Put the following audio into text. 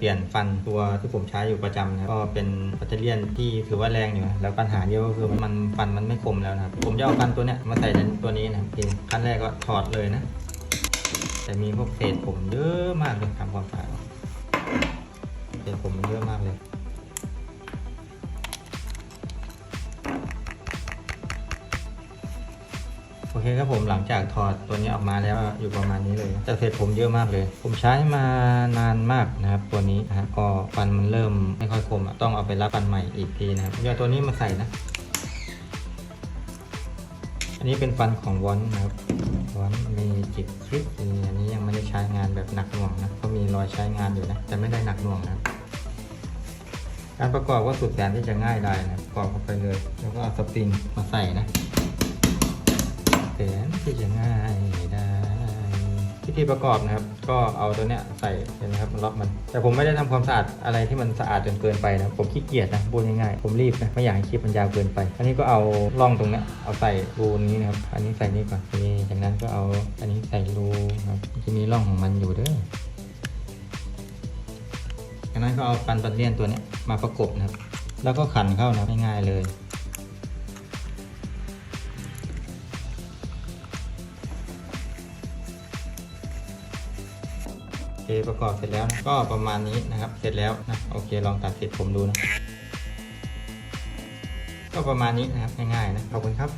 เปลี่ยนฟันตัวที่ผมใช้อยู่ประจำนะก็เป็นปัตเตอร์เลียนที่ถือว่าแรงอยู่นะแล้วปัญหาเดียวก็คือมันฟันมันไม่คมแล้วนะครับ ผมจะเอาฟันตัวเนี้ยมาใส่ในตัวนี้นะครับขั้นแรกก็ถอดเลยนะ แต่มีพวกเศษผมเยอะมากเลยทำความสะอาดเศษผมมันเยอะมากเลย เคครับผมหลังจากถอดตัวนี้ออกมาแล้วอยู่ประมาณนี้เลยแต่เศษผมเยอะมากเลย ผมใช้มานานมากนะครับตัวนี้นะก็ฟันมันเริ่มไม่ค่อยคมต้องเอาไปรับฟันใหม่อีกทีนะครับเดี๋ยวตัวนี้มาใส่นะ อันนี้เป็นฟันของวอนนะครับวอนมีจิกคลิปอันนี้ยังไม่ได้ใช้งานแบบหนักหน่วงนะก็มีรอยใช้งานอยู่นะแต่ไม่ได้หนักหน่วงนะการประกอบก็สุดแสนที่จะง่ายได้นะประกอบเข้าไปเลย แล้วก็เอาสปริงมาใส่นะ วิธีประกอบนะครับ ก็เอาตัวเนี้ยใส่เห็นไหมครับมันล็อกมัน แต่ผมไม่ได้ทำความสะอาดอะไรที่มันสะอาดจนเกินไปนะผมขี้เกียจนะพูดง่ายๆผมรีบนะไม่อยากให้คลิปมันยาวเกินไป อันนี้ก็เอาร่องตรงเนี้ยเอาใส่รูนี้นะครับอันนี้ใส่นี่ก่อนนี่จากนั้นก็เอาอันนี้ใส่รูครับจะมีร่องของมันอยู่เด้อจากนั้นก็เอาฟันปันเลียนตัวเนี้ยมาประกบนะครับ แล้วก็ขันเข้านะง่ายๆเลย ประกอบเสร็จแล้วนะก็ประมาณนี้นะครับ เสร็จแล้วนะโอเคลองตัดเสร็จผมดูนะ ก็ประมาณนี้นะครับง่ายๆนะขอบคุณครับ